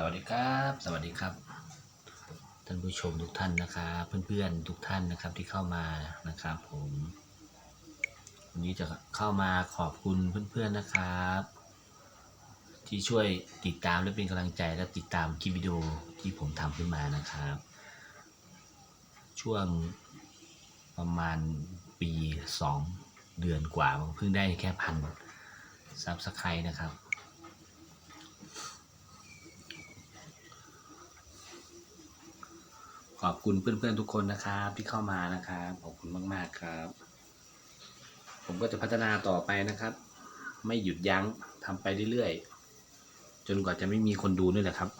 สวัสดีครับ สวัสดีครับ ท่านผู้ชมทุกท่านนะครับเพื่อนๆทุกท่านนะครับที่เข้ามานะครับ ผมวันนี้จะเข้ามาขอบคุณเพื่อนๆนะครับ ที่ช่วยติดตามและเป็นกำลังใจและติดตามคลิปวิดีโอที่ผมทำขึ้นมานะครับ ช่วงประมาณปีสองเดือนกว่าเพิ่งได้แค่พันซับสไครต์นะครับ ขอบคุณเพื่อนๆทุกคนนะครับที่เข้ามานะครับขอบคุณมากๆครับ ผมก็จะพัฒนาต่อไปนะครับ ไม่หยุดยั้งทำไปเรื่อยๆจนกว่าจะไม่มีคนดูนี่แหละครับ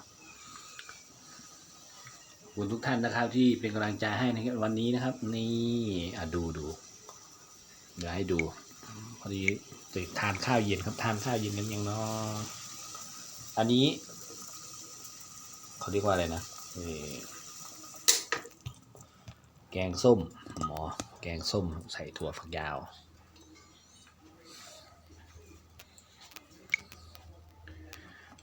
ขอบคุณทุกท่านนะครับ ที่เป็นกำลังใจให้ในวันนี้นะครับ นี่อะดูดูเดี๋ยวให้ดูพอดีจะทานข้าวเย็นครับ ทานข้าวเย็นกันยังเนาะอันนี้เขาเรียกว่าอะไรนะเอ่อ แกงส้มหมอแกงส้มใส่ถั่วฝักยาว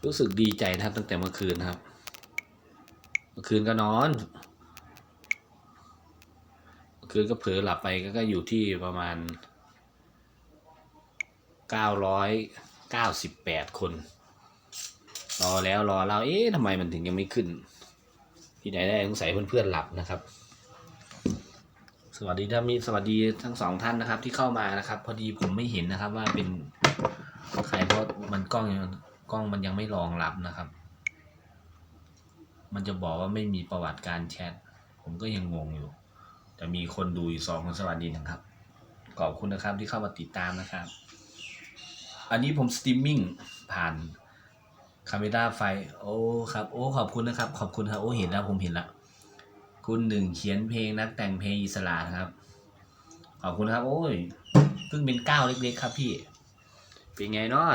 รู้สึกดีใจนะครับตั้งแต่เมื่อคืนครับ เมื่อคืนก็นอน เมื่อคืนก็เผลอหลับไปก็อยู่ที่ประมาณเก้าร้อยเก้าสิบแปดคนรอแล้วรอเล่าเอ๊ะทำไมมันถึงยังไม่ขึ้น ที่ไหนได้สงสัยเพื่อนๆหลับนะครับ สวัสดีท่านมีสวัสดีทั้งสองท่านนะครับ ที่เข้ามานะครับ พอดีผมไม่เห็นนะครับ ว่าเป็นใครเพราะมันกล้องกล้องมันยังไม่รองรับนะครับ มันจะบอกว่าไม่มีประวัติการแชทผมก็ยังงงอยู่ แต่มีคนดูอยู่สองคนสวัสดีนะครับ ขอบคุณนะครับที่เข้ามาติดตามนะครับ อันนี้ผมสตรีมมิ่งผ่านคาเมราไฟ โอ้ครับ โอ้ขอบคุณนะครับ ขอบคุณครับ โอ้เห็นแล้วผมเห็นแล้ว คุณหนึ่งเขียนเพลงนักแต่งเพลงอิสระครับ ขอบคุณครับ โอ้ยเพิ่งเป็นก้าวเล็ก ๆ ครับพี่ เป็นไงเนาะ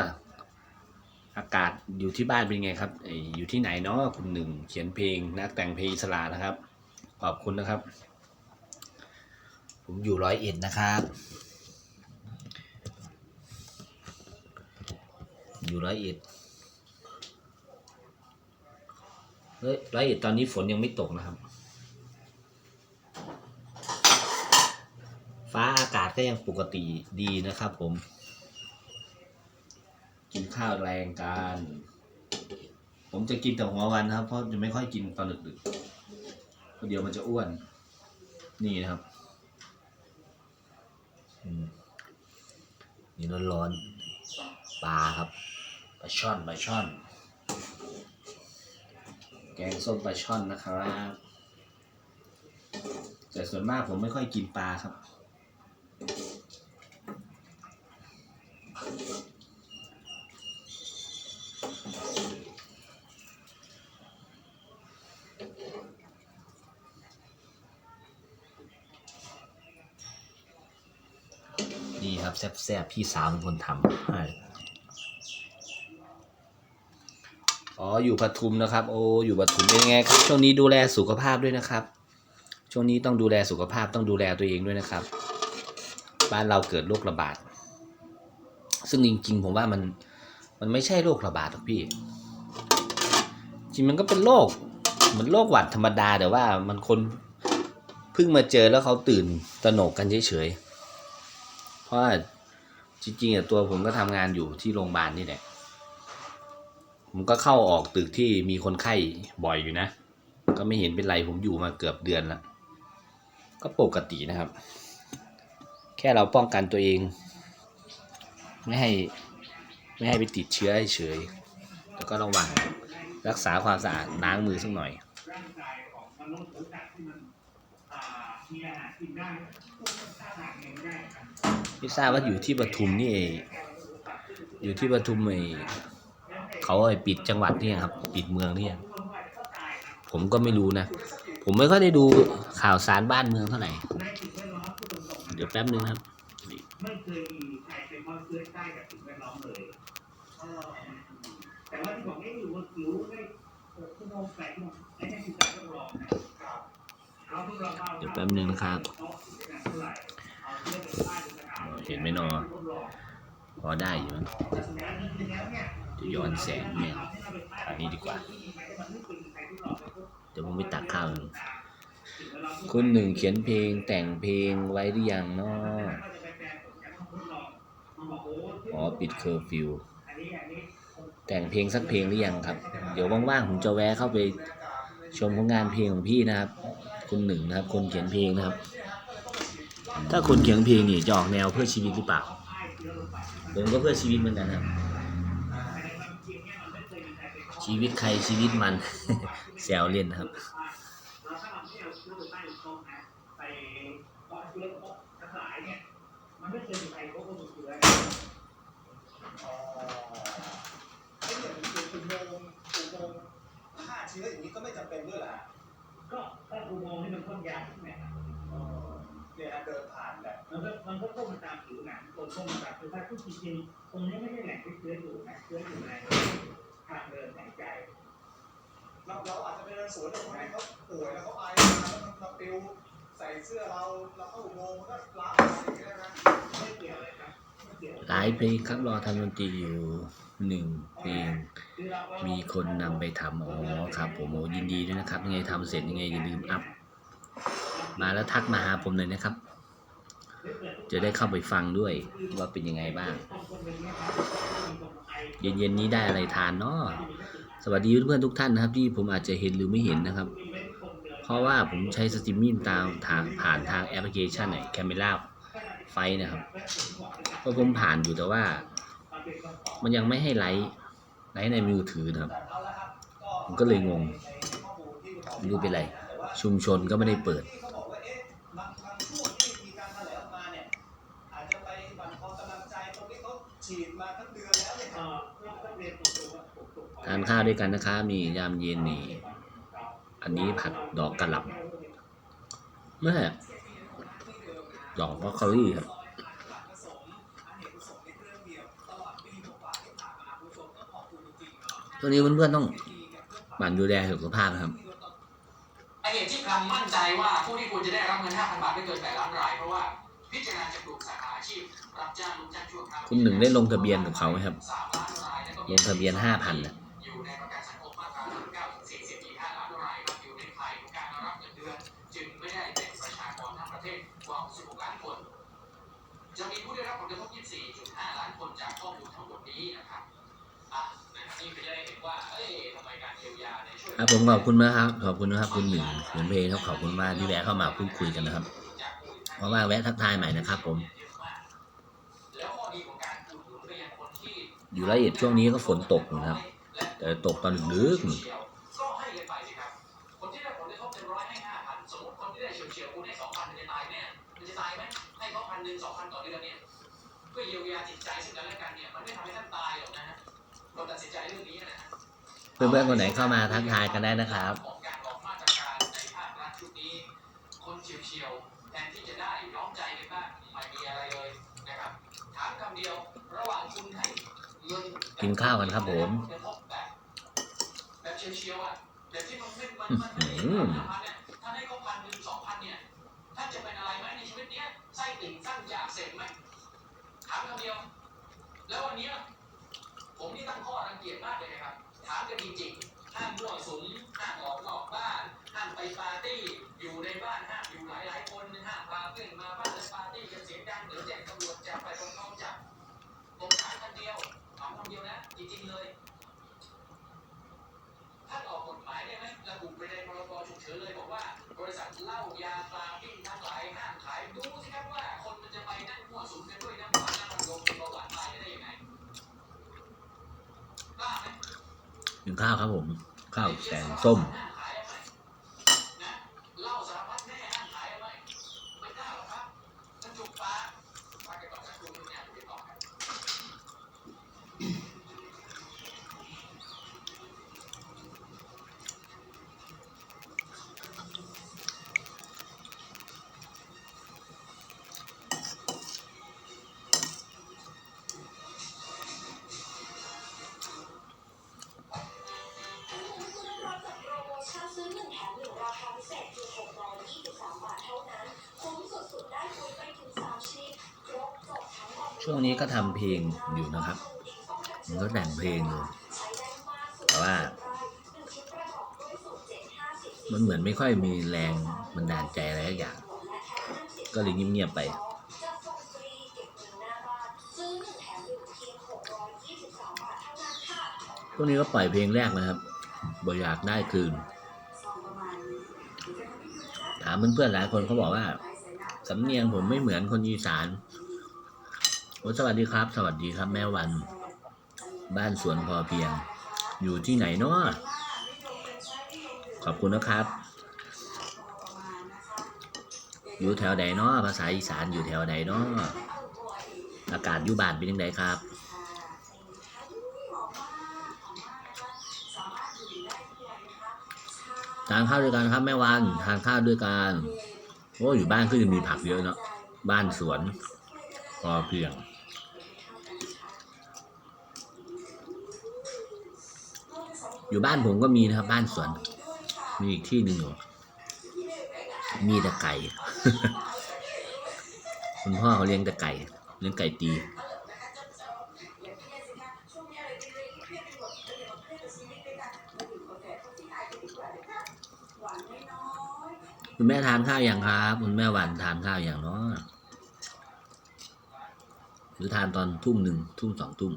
อากาศอยู่ที่บ้านเป็นไงครับอยู่ที่ไหนเนาะคุณหนึ่งเขียนเพลงนักแต่งเพลงอิสระนะครับ ขอบคุณนะครับ ผมอยู่ร้อยเอ็ดนะครับ อยู่ร้อยเอ็ดเฮ้ร้อยเอ็ดตอนนี้ฝนยังไม่ตกนะครับ ฟ้าอากาศก็ยังปกติดีนะครับผม กินข้าวแรงกันผมจะกินแต่หัววันนะครับ เพราะจะไม่ค่อยกินตอนดึกๆเพราะเดี๋ยวมันจะอ้วน นี่นะครับอืมนี่ร้อนๆปลาครับปลาช่อนปลาช่อน แกงส้มปลาช่อนนะครับแต่ส่วนมากผมไม่ค่อยกินปลาครับ แซ่บๆพี่สาวเป็นคนทำให้อ๋ออยู่ปทุมนะครับ โอ้อยู่ปทุมเป็นไงครับ ช่วงนี้ดูแลสุขภาพด้วยนะครับ ช่วงนี้ต้องดูแลสุขภาพต้องดูแลตัวเองด้วยนะครับ บ้านเราเกิดโรคระบาด ซึ่งจริงๆ ผมว่ามันมันไม่ใช่โรคระบาดหรอกพี่ จริงมันก็เป็นโรคเหมือนโรคหวัดธรรมดาแต่ว่ามันคนเพิ่งมาเจอแล้วเขาตื่นตระหนกกันเฉยๆ เพราะจริงๆอะตัวผมก็ทำงานอยู่ที่โรงพยาบาลนี่แหละผมก็เข้าออกตึกที่มีคนไข้บ่อยอยู่นะ ก็ไม่เห็นเป็นไรผมอยู่มาเกือบเดือนล้วก็ปกตินะครับ แค่เราป้องกันตัวเอง ไม่ให้ไม่ให้ไปติดเชื้อเฉยๆแล้วก็ระวังรักษาความสะอาดล้างมือสักหน่อยพี่ พี่ทราบว่าอยู่ที่ปทุมนี่เองอยู่ที่ปทุมไอ้เขาไอ้ปิดจังหวัดนี่ครับ ปิดเมืองนี่ผมก็ไม่รู้นะ ผมไม่ค่อยได้ดูข่าวสารบ้านเมืองเท่าไหร่ เดี๋ยวแป๊บนึงครับไม่เคยมีใครเป็นควาเชื่อใต้กับสิ่งแวดล้อมเลยแต่ว่าที่บอกไม่อยู่ว่ารู้ไม่หกชั่วโมงแปดชั่วโมงไอ้นั่คือการทดลองนะครับเราทดลองเอาเดี๋ยวแป๊บนึงนะครับ เห็นไหมนอ พอได้อยู่มั้งแต่สุดท้ายจริงๆแล้วเนี่ยจะย้อนแสงเนี่ยอันนี้ดีกว่า เดี๋ยวผมไปตักข้าวหนึ่งคุณหนึ่งเขียนเพลงแต่งเพลงไว้หรือยังเนาะอ๋อปิดเคอร์ฟิว แต่งเพลงสักเพลงหรือยังครับ เดี๋ยวว่างๆผมจะแวะเข้าไปชมผลงานเพลงของพี่นะครับ คุณหนึ่งนะครับ คนเขียนเพลงนะครับ ถ้าคนเขียนเพลงนี่จะออกแนวเพื่อชีวิตหรือเปล่า ผมก็เพื่อชีวิตเหมือนกันครับ ชีวิตใครชีวิตมันแซวเล่นนะครับมันไม่เคยมีใครพบว่ามีเชื้ออ๋อไอ้เนี่ยมันเป็นอุโมงค์อุโมงค์ฆ่าเชื้ออย่างนี้ก็ไม่จำเป็นด้วยเหรอฮะก็ถ้าอุโมงค์ที่มันพ่นยาใช่ไหมครับอ๋อ เนี่ยฮะเดินผ่านแบบมันก็มันก็พ่นมาตามผิวหนังคนพ่นมาตามคือถ้าพูดจริงๆตรงนี้ไม่ใช่แหล่งที่เชื้ออยู่นะเชื้ออยู่ในทางเดินหายใจเราเราอาจจะไปเดินสวนกับคนที่เขาป่วยแล้วเขาไอแล้วมันมาปิวใส่เสื้อเราเราเข้าอุโมงค์มันก็ลามมาอย่างนี้ได้ไหมไม่เกี่ยวเลยครับไม่เกี่ยวหลายเพลงครับรอทำดนตรีอยู่หนึ่งเพลงคือเราเรามีคนนำไปทำอ๋อครับ ผมโอ้ยินดีด้วยนะครับยังไงทำเสร็จยังไงอย่าลืมอัพ มาแล้วทักมาหาผมหน่อยนะครับ จะได้เข้าไปฟังด้วยว่าเป็นยังไงบ้าง เย็นๆนี้ได้อะไรทานเนาะสวัสดีเพื่อนๆทุกท่านนะครับ ที่ผมอาจจะเห็นหรือไม่เห็นนะครับ เพราะว่าผมใช้สตรีมมิ่งตามทางผ่านทางแอปพลิเคชันไหนแคมเมล่าไฟนะครับเพราะผมผ่านอยู่แต่ว่า มันยังไม่ให้ไลฟ์ไลฟ์ในมือถือนะครับ ผมก็เลยงงไม่รู้เป็นไร ชุมชนก็ไม่ได้เปิด ฉีดมาทั้งเดือนแล้วเนี่ยอ่อต้องเรียนตรงๆว่าผมถูกทานข้าวด้วยกันนะครับมียามเย็นนี่ อันนี้ผัดดอกกระหล่ำแม่ดอกบรอกโคลี่ครับ ตัวนี้เพื่อนๆต้องหมั่นดูแลสุขภาพนะครับ คุณหนึ่งได้ลงทะเบียนกับเขาไหมครับ ลงทะเบียน5,000น่ะอยู่ในประกันสังคมมาตรา9ถึง40อีก5ล้านรายครันนเดือนจึงไม่ได้เป็นประชากรทั้งประเทศกว่า16ล้านคนจะมีผู้ได้รับผลกระทบ 24.5 ล้านคนจากข้อมูลทั้งหมดนี้นะครับอะนะครับนี่ก็จะได้เห็นว่าเอ้ยทำไมการเยียวยาในช่วยครับผมขอบคุณมากครับ ขอบคุณนะครับคุณหนึ่งเขียนเพลงครับขอบคุณมากที่แวะเข้ามาพูดคุยกันนะครับ เพราะว่าแวะทักทายใหม่นะครับผม แล้วข้อดีของการอุดหนุนไปยังคนที่ อยู่ละเอียดช่วงนี้ก็ฝนตกนะครับ แต่ตกตอนดึกนี่ก็ให้กันไปสิครับคนที่ได้ผลกระทบเต็มร้อยให้ห้าพันสมมติคนที่ได้เฉียวเฉียวๆคุณให้สองพันมันจะตายไหมมันจะตายไหมให้เขาพันหนึ่งสองพันต่อเดือนเนี่ยเพื่อเยียวยาจิตใจซึ่งกันและกันเนี่ยมันไม่ทำให้ท่านตายหรอกนะฮะเราตัดสินใจเรื่องนี้นะฮะเพื่อนๆคนไหนเข้ามาทักทายกันได้นะครับของการออกมาตรการในภาครัฐชุดนี้ คนเฉียวๆแทนที่จะได้ย้อมใจกันบ้างไม่มีอะไรเลยนะครับถามคำเดียวระหว่างคุณให้เงิน กินข้าวกันครับผมแบบแบบเฉียวอะแบบที่มันไม่มันมันหืไม่ได้อห้าพันเนี่ยถ้าให้เขาพันหนึ่งสองพันเนี่ยท่านจะเป็นอะไรไหมในชีวิตเนี้ยไส้ติ่งสั้นอยากเสร็จไหมถามคำเดียวแล้ววันเนี้ยผมนี่ตั้งข้อรังเกียจมากเลยนะครับ ถามกันจริงๆห้ามมั่วสุมห้ามออกนอกบ้านห้ามไปปาร์ตี้ อยู่ในบ้านห้ามอยู่หลายๆคนห้ามพาเพื่อนมาบ้านแล้วปาร์ตี้กันเสียงดังเดี๋ยวแจ้งตำรวจจับไปตรงเขาจับผมถามคำเดียว ถามคำเดียวนะ จริงๆเลยท่านออกกฎหมายได้ไหมระบุไปในพรบฉุกเฉินเลยบอกว่า บริษัทเหล้ายาปลาปิ้งทั้งหลายห้ามขายดูสิครับว่า คนมันจะไปนั่งมั่วสุมกันด้วยน้ำหวานน้ำมันลมเป็นเบาหวานตายได้ยังไงกล้าไหมถึงข้าวครับผม ข้าวแกงส้ม ช่วงนี้ก็ทำเพลงอยู่นะครับมันก็แต่งเพลงอยู่แต่ว่า มันเหมือนไม่ค่อยมีแรงบันดาลใจอะไรสักอย่าง ก็เลยเงียบๆไปจะส่งฟรีเก็บเงินหน้าบ้านซื้อหนึ่งแถมหนึ่งเพียง623บาทเท่านั้นค่ะพวกนี้ก็ปล่อยเพลงแรกนะครับบอยากได้คืน ถามเพื่อนๆหลายคนเขาบอกว่าสำเนียงผมไม่เหมือนคนอีสาน โอ้สวัสดีครับ สวัสดีครับ แม่วัน บ้านสวนพอเพียง อยู่ที่ไหนเนาะขอบคุณนะครับ อยู่แถวใดเนาะภาษาอีสานอยู่แถวใดเนาะอากาศอยู่บ้านเป็นยังไงครับทานข้าวด้วยกันครับแม่วันทานข้าวด้วยกันโอ้อยู่บ้านก็ยังมีผักเยอะเนาะบ้านสวนพอเพียง อยู่บ้านผมก็มีนะครับ บ้านสวน มีอีกที่หนึ่งอยู่มีแต่ไก่ คุณพ่อเขาเลี้ยงแต่ไก่ เลี้ยงไก่ตี คุณแม่ทานข้าวอย่างครับ คุณแม่วานทานข้าวอย่างเนาะหรือทานตอนทุ่มหนึ่งทุ่มสองทุ่ม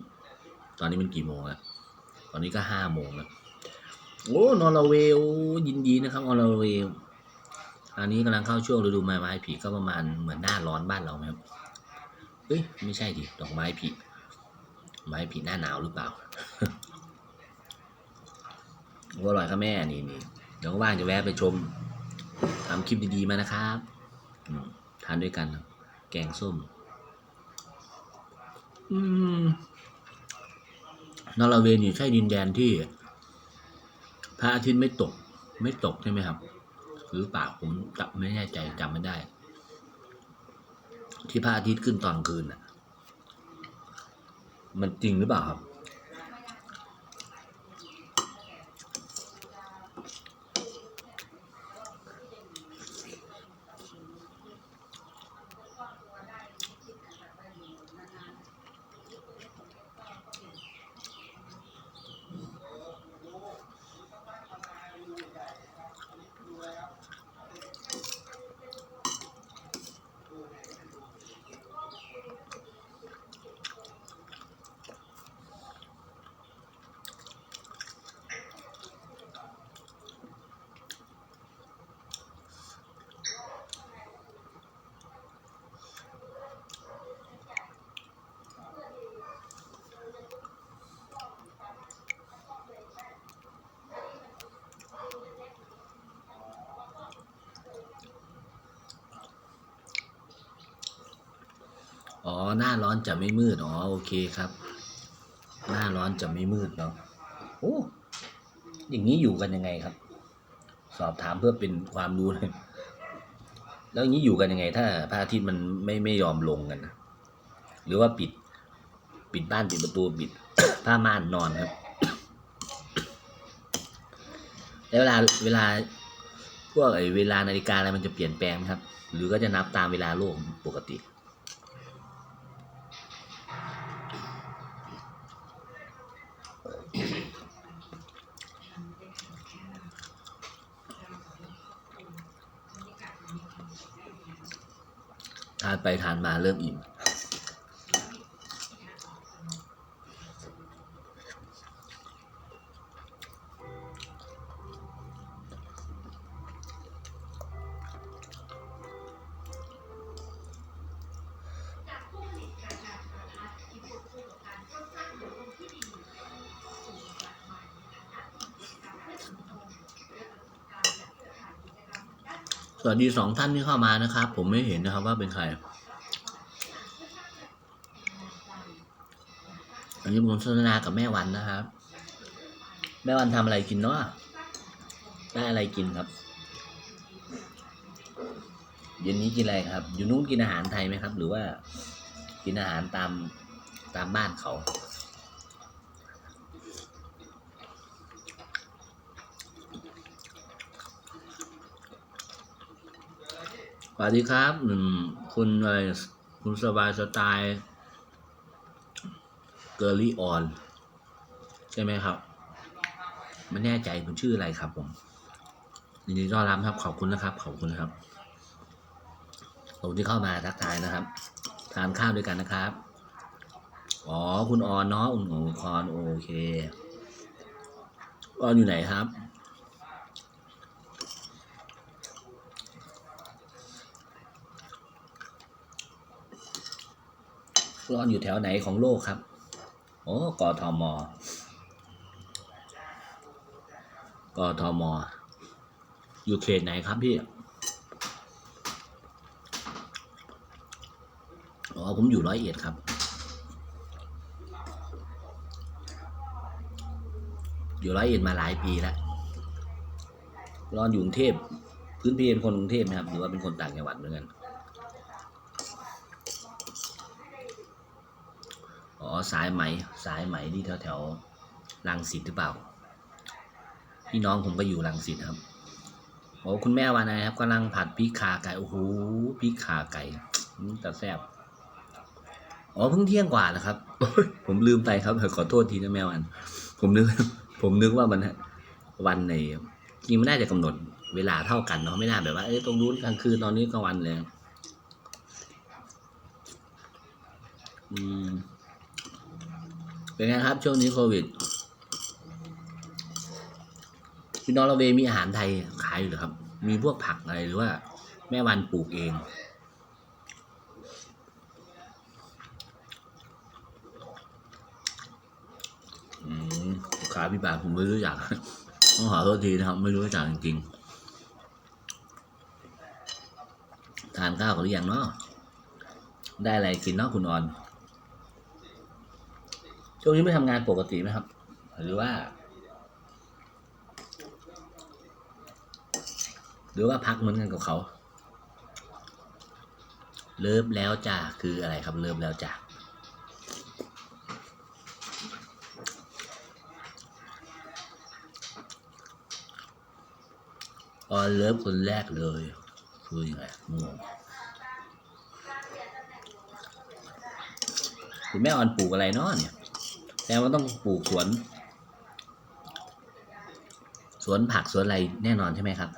ตอนนี้มันกี่โมงแล้วตอนนี้ก็ห้าโมงแล้ว โอ้นอร์เวย์ยินดีนะครับนอร์เวย์อันนี้กำลังเข้าช่วงฤดูใบไม้ผลิก็ประมาณเหมือนหน้าร้อนบ้านเราไหมครับเอ้ยไม่ใช่ดิดอกไม้ผลิไม้ผลิหน้าหนาวหรือเปล่าโอ้อร่อยครับแม่นี่นี่เดี๋ยวว่างจะแวะไปชมทำคลิปดีๆมานะครับทานด้วยกัน แกงส้มอืมนอร์เวย์นี่ใช่ดินแดนที่ ระอาทิตย์ไม่ตก ไม่ตกใช่ไหมครับ หรือเปล่าผมจำไม่แน่ใจจำไม่ได้ ที่พระอาทิตย์ขึ้นตอนคืนน่ะ มันจริงหรือเปล่าครับ อ๋อ หน้าร้อนจะไม่มืด อ๋อ โอเคครับ หน้าร้อนจะไม่มืดเนาะ โอ้ อย่างนี้อยู่กันยังไงครับ สอบถามเพื่อเป็นความรู้เลยแล้วอย่างนี้อยู่กันยังไง ถ้าพระอาทิตย์มันไม่ไม่ยอมลงกันนะ หรือว่าปิด ปิดบ้านปิดประตูปิดผ้าม่านนอนครับ แล้วเวลาเวลาพวกไอ้เวลานาฬิกาอะไรมันจะเปลี่ยนแปลงไหมครับ หรือก็จะนับตามเวลาโลกปกติ ไปทานมาเริ่มอิ่ม สวัสดีสองท่านที่เข้ามานะครับ ผมไม่เห็นนะครับว่าเป็นใคร นนี้ผมสนทนากับแม่วันนะครับ แม่วันทำอะไรกินเนาะได้อะไรกินครับเย็นนี้กินอะไรครับ อยู่นู้นกินอาหารไทยไหมครับ หรือว่ากินอาหารตามตามบ้านเขา สวัสดีครับ คุณอะไรคุณสบายสไตล์ เกอร์ลี่ออนใช่ไหมครับ ไม่แน่ใจมันชื่ออะไรครับผมยินดีต้อนรับครับ ขอบคุณนะครับ ขอบคุณครับขอบคุณที่เข้ามาทักทายนะครับทานข้าวด้วยกันนะครับ อ๋อ คุณออนเนาะอุ่นของคอนโอเคออนอยู่ไหนครับ ออนอยู่แถวไหนของโลกครับ โอ้กทมกทมอยู่เขตไหนครับพี่อ๋อผมอยู่ร้อยเอ็ดครับ อยู่ร้อยเอ็ดมาหลายปีแล้วรอนอยู่กรุงเทพพื้นเพเป็นคนกรุงเทพนะครับหรือว่าเป็นคนต่างจังหวัดเหมือนกัน อ๋อ สายไหมสายไหมที่แถวแถวๆรังสิตหรือเปล่า พี่น้องผมก็อยู่รังสิตครับโอ้คุณแม่วานายครับกำลังผัดพริกขาไก่โอ้โหพริกขาไก่อืมแต่แซ่บอ๋อเพิ่งเที่ยงกว่านะครับ ผมลืมไปครับขอโทษทีนะแม่วัน ผมนึก ผมนึกว่ามันวันในจริงมันน่าจะกำหนดเวลาเท่ากันเนาะไม่น่าแบบว่าเอ้ยตรงนู้นกลางคืนตอนนี้กลางวันเลยอืม เป็นไงครับช่วงนี้โควิดพี่น้องเราเวมีอาหารไทยขายอยู่หรือครับ มีพวกผักอะไรหรือว่า แม่วันปลูกเอง อืมขาพี่บาผมไม่รู้จักต้องขอโทษทีนะครับ ไม่รู้จักจริงๆ ทานข้าวกันหรือยังเนาะได้อะไรกินเนาะคุณออน ช่วงนี้ไม่ทำงานปกติไหมครับ หรือว่า หรือว่าพักเหมือนกันกับเขา เลิฟแล้วจ้าคืออะไรครับเลิฟแล้วจ้าออนเลิฟคนแรกเลยคือยังไงงงคุณแม่ออนปลูกอะไรเนาะเนี่ย แต่ว่าต้องปลูกสวน สวนผักสวนอะไรแน่นอนใช่ไหมครับ